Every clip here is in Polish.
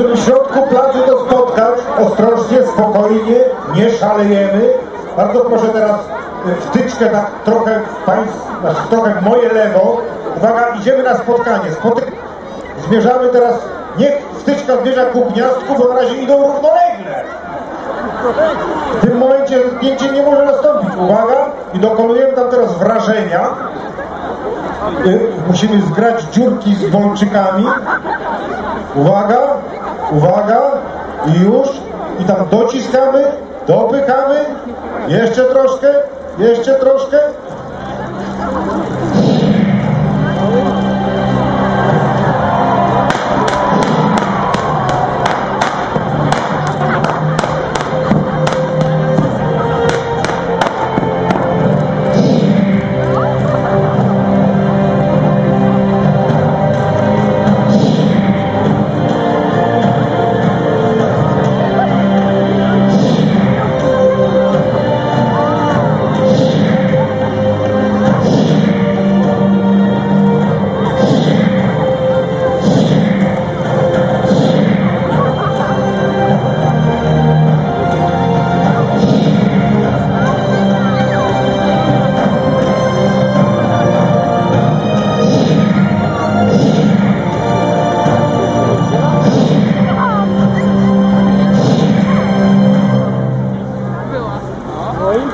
żeby w środku placu to spotkać, ostrożnie, spokojnie, nie szalejemy. Bardzo proszę teraz y, wtyczkę tak trochę państw, znaczy trochę moje lewo. Uwaga, idziemy na spotkanie. Spoty... Zmierzamy teraz, niech wtyczka zmierza ku gniazdku, bo na razie idą równolegle. W tym momencie zdjęcie nie może nastąpić. Uwaga, i dokonujemy tam teraz wrażenia. Y, Musimy zgrać dziurki z bączykami. Uwaga, uwaga, i już. I tam dociskamy, dopychamy. Jeszcze troszkę, jeszcze troszkę.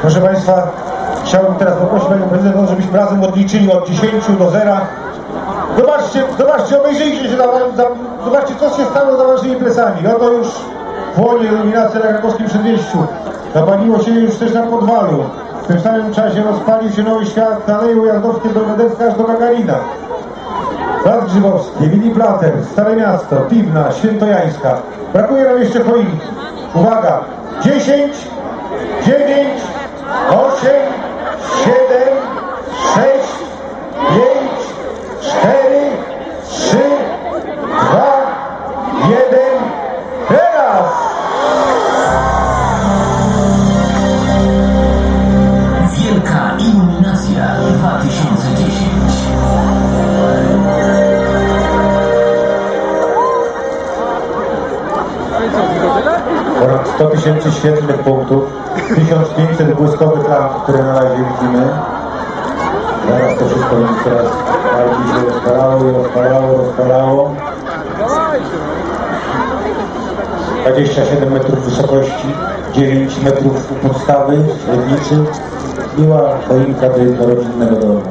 Proszę Państwa, chciałbym teraz poprosić Panią Prezydent, żebyśmy razem odliczyli od 10 do 0. Zobaczcie, zobaczcie, obejrzyjcie się, za, za, zobaczcie co się stało za Waszymi plecami. Oto już płonie iluminacja na krakowskim przedmieściu. Zapaliło się już też na podwalu. W tym samym czasie rozpalił się Nowy Świat, Aleje Ujazdowskie, Belwederska aż do Gagarina. Plac Grzybowski, Wili Plater, Stare Miasto, Piwna, Świętojańska. Brakuje nam jeszcze choinki. Uwaga! 10, 9, Shake. 100 tysięcy świetlnych punktów, 1500 błyskowych lamp, które na razie widzimy. Zaraz to wszystko będzie coraz bardziej się rozpalało i rozpalało, rozpalało. 27 metrów wysokości, 9 metrów podstawy, średnicy. Miła choinka do jednorodzinnego domu.